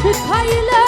শিখাইলে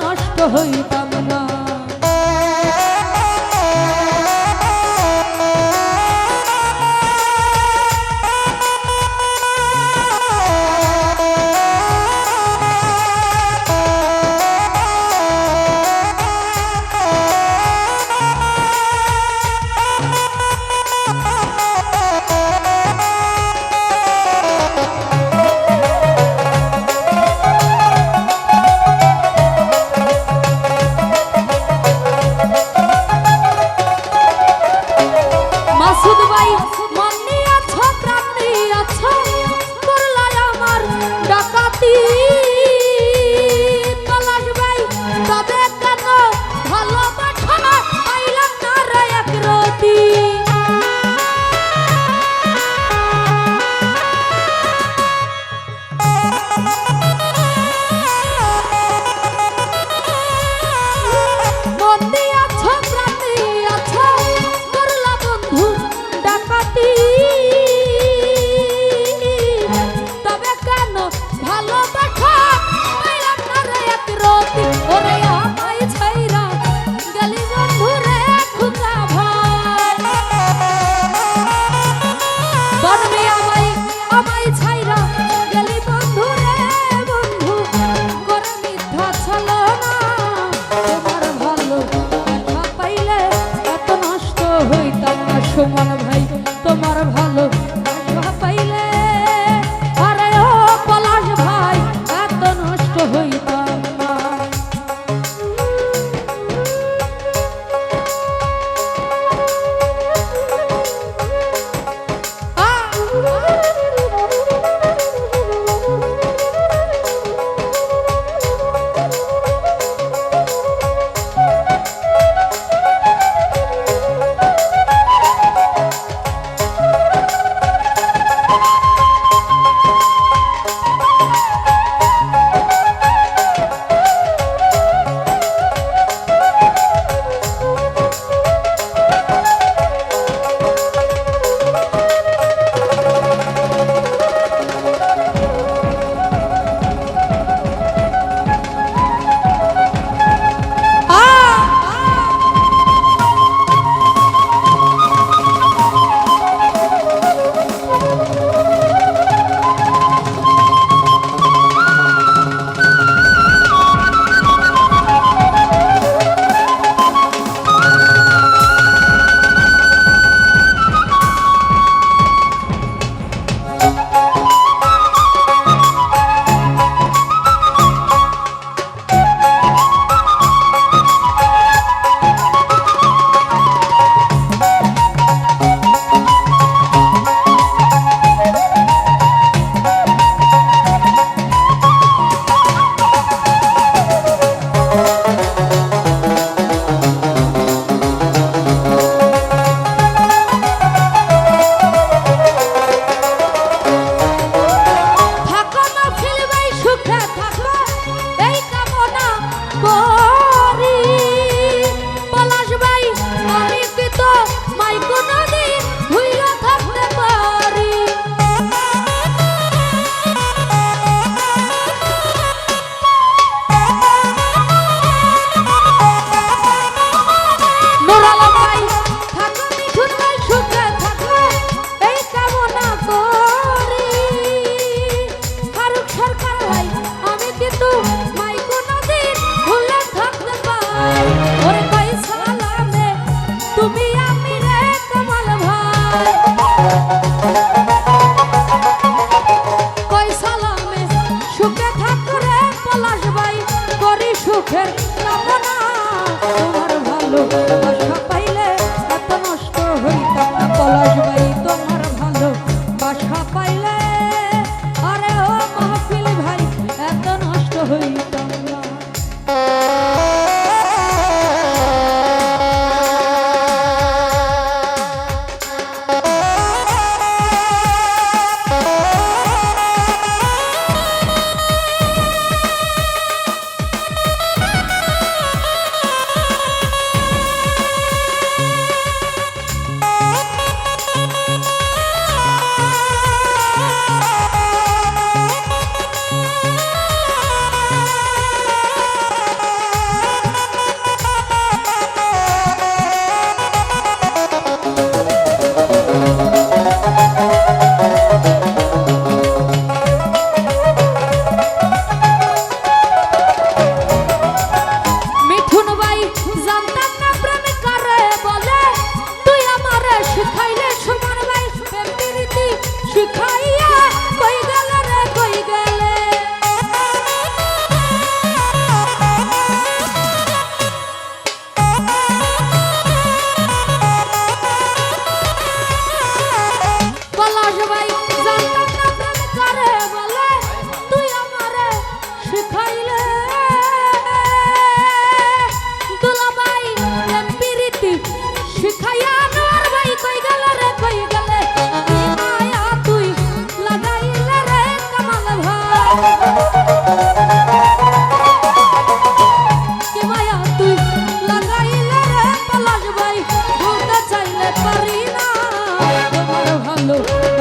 নষ্ট হইতাম।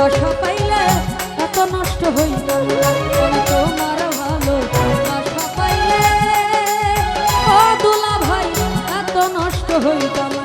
ভালোবাসা পাইলে এত নষ্ট হইল তোমার ভালোবাসা পাইলে। ও দুলা ভাই এত নষ্ট হইতাম